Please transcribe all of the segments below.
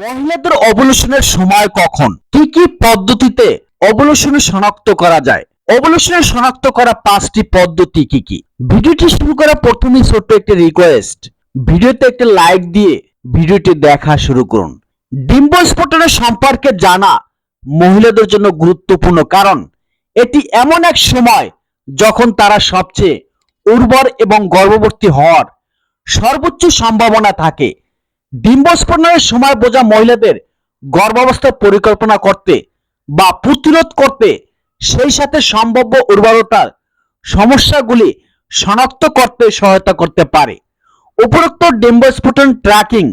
মহিলাদের অবলুশনের সময় কখন? কি কি পদ্ধতিতে অবলুশন শনাক্ত করা যায়? অবলুশনের শনাক্ত করা পাঁচটি পদ্ধতি কি কি? ভিডিওটি শুরু করা প্রথমেই ছোট্ট একটি রিকোয়েস্ট ভিডিওতে একটি লাইক দিয়ে ভিডিওটি দেখা শুরু করুন। ডিম্ব স্ফোটনের সম্পর্কে জানা মহিলাদের জন্য গুরুত্বপূর্ণ কারণ, এটি এমন এক সময় যখন তারা সবচেয়ে উর্বর এবং গর্ভবতী হওয়ার সর্বোচ্চ সম্ভাবনা থাকে। ডিম্বস্ফোটনের সময় বোঝা মহিলাদের গর্ভাবস্থা পরিকল্পনা করতে বা প্রতিরোধ করতে সেই সাথে সম্ভাব্য উর্বরতার সমস্যাগুলি শনাক্ত করতে সহায়তা করতে পারে। উপরোক্ত ডিম্বস্ফোটন ট্র্যাকিং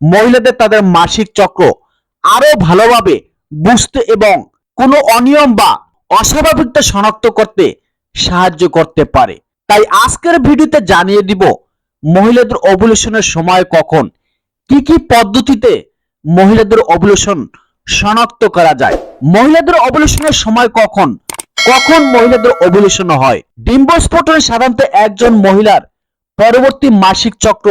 মহিলাদের তাদের মাসিক চক্র আরও ভালোভাবে বুঝতে এবং কোনো অনিয়ম বা অস্বাভাবিকতা শনাক্ত করতে সাহায্য করতে পারে। তাই আজকের ভিডিওতে জানিয়ে দিব মহিলাদের ওভুলেশনের সময় কখন কি কি পদ্ধতিতে মহিলাদের ওভুলেশন শনাক্ত করা যায়? মহিলাদের ওভুলেশনের সময় কখন? কখন মহিলাদের ওভুলেশন হয়? ডিম্বস্ফোটনে সাধারণত একজন মহিলার পরবর্তী মাসিক চক্র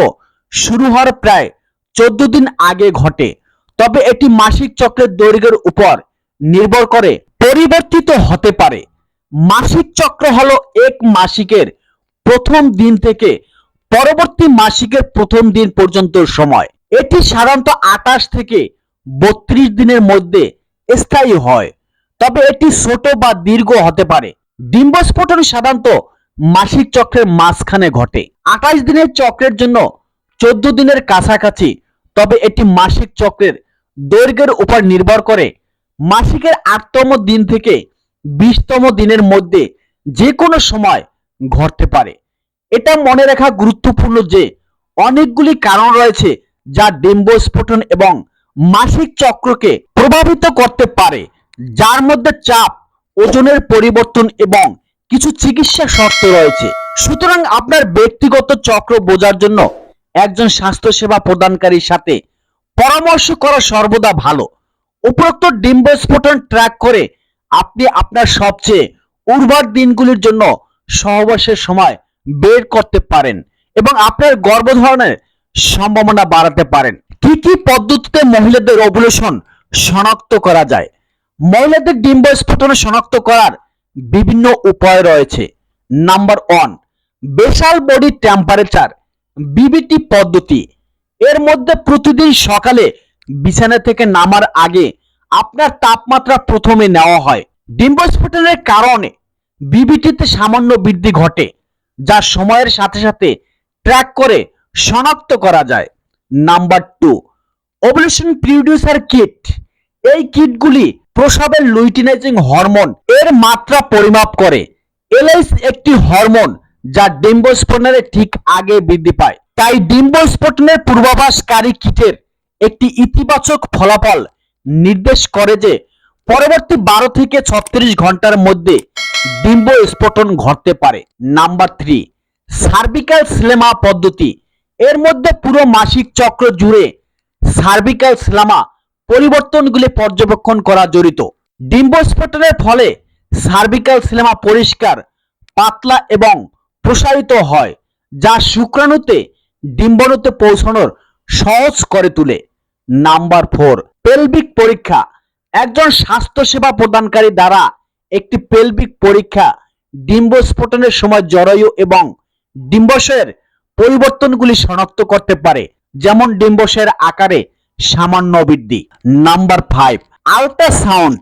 শুরু হওয়ার প্রায় চোদ্দ দিন আগে ঘটে। তবে এটি মাসিক চক্রের দৈর্ঘ্যের উপর নির্ভর করে, পরিবর্তিত হতে পারে। মাসিক চক্র হলো এক মাসিকের প্রথম দিন থেকে পরবর্তী মাসিকের প্রথম দিন পর্যন্ত সময়। এটি সাধারণত আঠাশ থেকে বত্রিশ দিনের মধ্যে স্থায়ী হয়। তবে এটি ছোট বা দীর্ঘ হতে পারে। ডিম্বস্ফোটন সাধারণত মাসিক চক্রের মাঝখানে ঘটে। আঠাশ দিনের চক্রের জন্য চোদ্দ দিনের কাছাকাছি, তবে এটি মাসিক চক্রের দৈর্ঘ্যের উপর নির্ভর করে। মাসিকের আটতম দিন থেকে বিশতম দিনের মধ্যে যে কোনো সময় ঘটতে পারে। এটা মনে রাখা গুরুত্বপূর্ণ যে অনেকগুলি কারণ রয়েছে যা ডিম্বস্ফোটন এবং মাসিক চক্রকে প্রভাবিত করতে পারে, যার মধ্যে চাপ, ওজনের পরিবর্তন এবং কিছু চিকিৎসা শর্ত রয়েছে। সুতরাং আপনার ব্যক্তিগত চক্র বোঝার জন্য একজন স্বাস্থ্যসেবা প্রদানকারীর সাথে পরামর্শ করা সর্বদা ভালো। উপরোক্ত ডিম্বস্ফোটন ট্র্যাক করে আপনি আপনার সবচেয়ে উর্বর দিনগুলির জন্য সহবাসের সময় বের করতে পারেন এবং আপনার গর্ভধারণের সম্ভাবনা বাড়াতে পারেন। কি কি পদ্ধতিতে মহিলাদের ওভুলেশন শনাক্ত করা যায়? মহিলাদের ডিম্ব স্ফোটন শনাক্ত করার বিভিন্ন উপায় রয়েছে। Number one basal body temperature BBT পদ্ধতি। এর মধ্যে প্রতিদিন সকালে বিছানা থেকে নামার আগে আপনার তাপমাত্রা প্রথমে নেওয়া হয়। ডিম্বস্ফোটনের কারণে বিবিটিতে সামান্য বৃদ্ধি ঘটে, যা সময়ের সাথে সাথে ট্র্যাক করে শনাক্ত করা যায়। Number two ovulation predictor kit এই কিটগুলি প্রসবের লুইটিনাইজিং হরমোন এর মাত্রা পরিমাপ করে। এলএস একটি হরমোন যা ডিম্বস্ফোটনের ঠিক আগে বৃদ্ধি পায়। তাই ডিম্বস্ফোটনের পূর্বাভাসকারী কিটের একটি ইতিবাচক ফলাফল নির্দেশ করে যে, পরবর্তী বারো থেকে ছত্রিশ ঘণ্টার মধ্যে ডিম্ব স্ফোটন ঘটতে পারে। নাম্বার থ্রি সার্ভিক্যাল স্লেমা পদ্ধতি। এর মধ্যে পুরো মাসিক চক্র জুড়ে সার্ভিক্যাল স্লেমা পরিবর্তনগুলি পর্যবেক্ষণ করা জড়িত। ডিম্বস্ফোটনের ফলে সার্ভিক্যাল স্লেমা পরিষ্কার, পাতলা এবং প্রসারিত হয়, যা শুক্রাণুতে ডিম্বাণুতে পৌঁছানোর সহজ করে তোলে। নাম্বার ফোর পেলভিক পরীক্ষা। একজন স্বাস্থ্যসেবা প্রদানকারী দ্বারা একটি পেলভিক পরীক্ষা ডিম্বস্ফোটনের সময় জরায়ু এবং ডিম্বাশয়ের পরিবর্তনগুলি শনাক্ত করতে পারে, যেমন ডিম্বাশয়ের আকারে সামান্য বৃদ্ধি। Number five, ultrasound.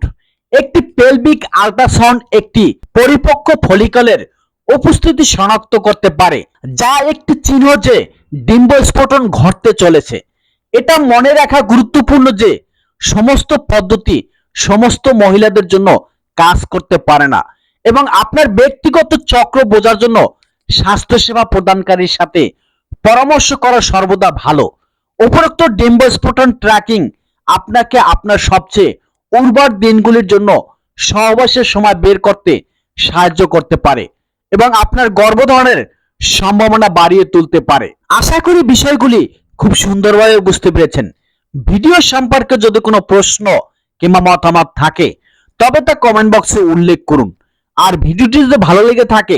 একটি পেলভিক আল্ট্রাসাউন্ড একটি পরিপক্ক ফলিকলের উপস্থিতি শনাক্ত করতে পারে, যা একটি চিহ্ন যে ডিম্বস্ফোটন ঘটতে চলেছে। এটা মনে রাখা গুরুত্বপূর্ণ যে সমস্ত পদ্ধতি সমস্ত মহিলাদের জন্য কাজ করতে পারে না, এবং আপনার ব্যক্তিগত চক্র বোঝার জন্য স্বাস্থ্যসেবা প্রদানকারীর সাথে পরামর্শ করা সর্বদা ভালো। উপরোক্ত ডিম্বস্ফোটন ট্র্যাকিং আপনাকে আপনার সবচেয়ে উর্বর দিনগুলির জন্য সহবাসের সময় বের করতে সাহায্য করতে পারে এবং আপনার গর্ভধারণের সম্ভাবনা বাড়িয়ে তুলতে পারে। আশা করি বিষয়গুলি খুব সুন্দরভাবে বুঝতে পেরেছেন। ভিডিও সম্পর্কে যদি কোনো প্রশ্ন কিংবা মতামত থাকে, তবে তা কমেন্ট বক্সে উল্লেখ করুন। আর ভিডিওটি যদি ভালো লেগে থাকে